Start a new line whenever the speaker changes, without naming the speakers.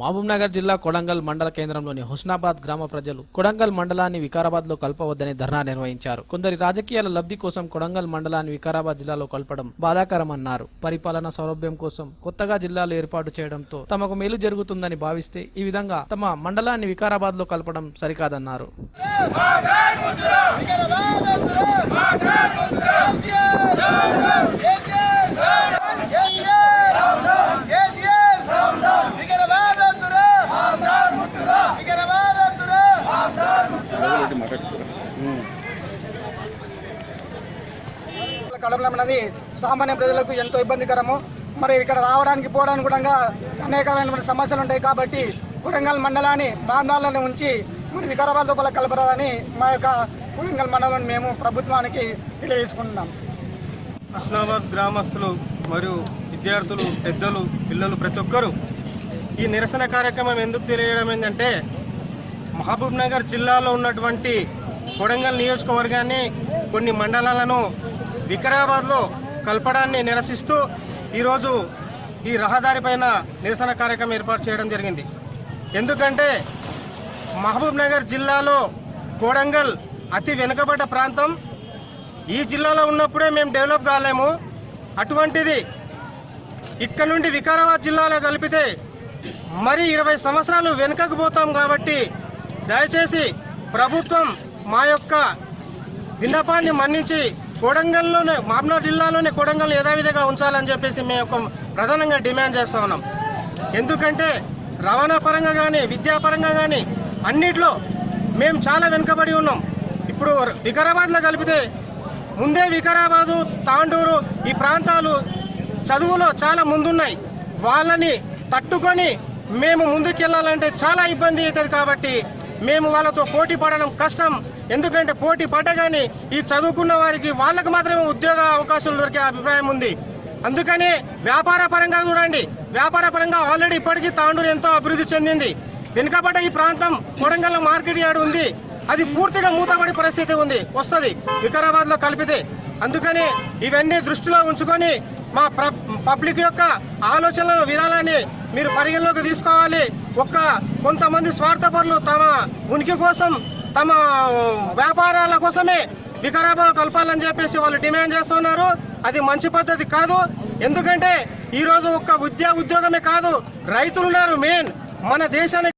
మహబూబ్నగర్ జిల్లా కొడంగల్ మండల కేంద్రంలోని హుస్నాబాద్ గ్రామ ప్రజలు కొడంగల్ మండలాన్ని వికారాబాద్లో కలపవద్దని ధర్నా నిర్వహించారు. కొందరి రాజకీయాల లబ్ధి కోసం కొడంగల్ మండలాన్ని వికారాబాద్ జిల్లాలో కలపడం బాధాకరమన్నారు. పరిపాలన సౌలభ్యం కోసం కొత్తగా జిల్లాలు ఏర్పాటు చేయడంతో తమకు మేలు జరుగుతుందని భావిస్తే ఈ విధంగా తమ మండలాన్ని వికారాబాద్లో కలపడం సరికాదన్నారు.
కడపడం అనేది సామాన్య ప్రజలకు ఎంతో ఇబ్బందికరము. మరి ఇక్కడ రావడానికి పోవడానికి కూడా అనేకమైనటువంటి సమస్యలు ఉంటాయి కాబట్టి కొడంగల్ మండలాన్ని మామనాలను ఉంచి మరి వికారాబాద్ లోపల కలపరాదని మా యొక్క కొడంగల్ మండలం మేము ప్రభుత్వానికి తెలియజేసుకుంటున్నాం.
హస్నాబాద్ గ్రామస్తులు మరియు విద్యార్థులు పెద్దలు పిల్లలు ప్రతి ఒక్కరూ ఈ నిరసన కార్యక్రమం ఎందుకు తెలియడం ఏంటంటే మహబూబ్ నగర్ జిల్లాలో ఉన్నటువంటి కొడంగల్ నియోజకవర్గాన్ని కొన్ని మండలాలను వికారాబాద్లో కలపడాన్ని నిరసిస్తూ ఈరోజు ఈ రహదారిపైన నిరసన కార్యక్రమం ఏర్పాటు చేయడం జరిగింది. ఎందుకంటే మహబూబ్ నగర్ జిల్లాలో కొడంగల్ అతి వెనుకబడ్డ ప్రాంతం. ఈ జిల్లాలో ఉన్నప్పుడే మేము డెవలప్ కాలేము. అటువంటిది ఇక్కడ నుండి వికారాబాద్ జిల్లాలో కలిపితే మరి ఇరవై సంవత్సరాలు వెనుకకు పోతాం కాబట్టి దయచేసి ప్రభుత్వం మా యొక్క విన్నపాన్ని మన్నించి కొడంగల్లోనే మామ్నార్ జిల్లాలోనే కొడంగల్ యథావిధిగా ఉంచాలని చెప్పేసి మేము ఒక ప్రధానంగా డిమాండ్ చేస్తూ ఉన్నాం. ఎందుకంటే రవాణా పరంగా కానీ విద్యాపరంగా కానీ అన్నిట్లో మేము చాలా వెనుకబడి ఉన్నాం. ఇప్పుడు వికారాబాద్లో కలిపితే ముందే వికారాబాదు తాండూరు ఈ ప్రాంతాలు చదువులో చాలా ముందున్నాయి. వాళ్ళని తట్టుకొని మేము ముందుకెళ్ళాలంటే చాలా ఇబ్బంది అవుతుంది కాబట్టి మేము వాళ్ళతో పోటీ పడడం కష్టం. ఎందుకంటే పోటీ పడ్డగాని ఈ చదువుకున్న వారికి వాళ్ళకు మాత్రమే ఉద్యోగ అవకాశాలు దొరికే అభిప్రాయం ఉంది. అందుకనే వ్యాపార పరంగా చూడండి. వ్యాపార పరంగా ఆల్రెడీ ఇప్పటికీ తాండూరు ఎంతో అభివృద్ధి చెందింది. వెనుకబడ్డ ఈ ప్రాంతం కొడంగల్ మార్కెట్ యార్డ్ ఉంది. అది పూర్తిగా మూతపడే పరిస్థితి ఉంది. వస్తుంది. వికారాబాద్లో కలిపితే. అందుకని ఇవన్నీ దృష్టిలో ఉంచుకొని మా ప్ర- పబ్లిక్ యొక్క ఆలోచనల విధానాన్ని మీరు పరిగణలోకి తీసుకోవాలి. ఒక్క కొంతమంది స్వార్థపరులు తమ ఉనికి కోసం తమ వ్యాపారాల కోసమే వికారాబాద్ కలపాలని చెప్పేసి వాళ్ళు డిమాండ్ చేస్తున్నారు. అది మంచి పద్ధతి కాదు. ఎందుకంటే ఈరోజు ఒక్క విద్యా ఉద్యోగమే కాదు. రైతులున్నారు మెయిన్. మన దేశాన్ని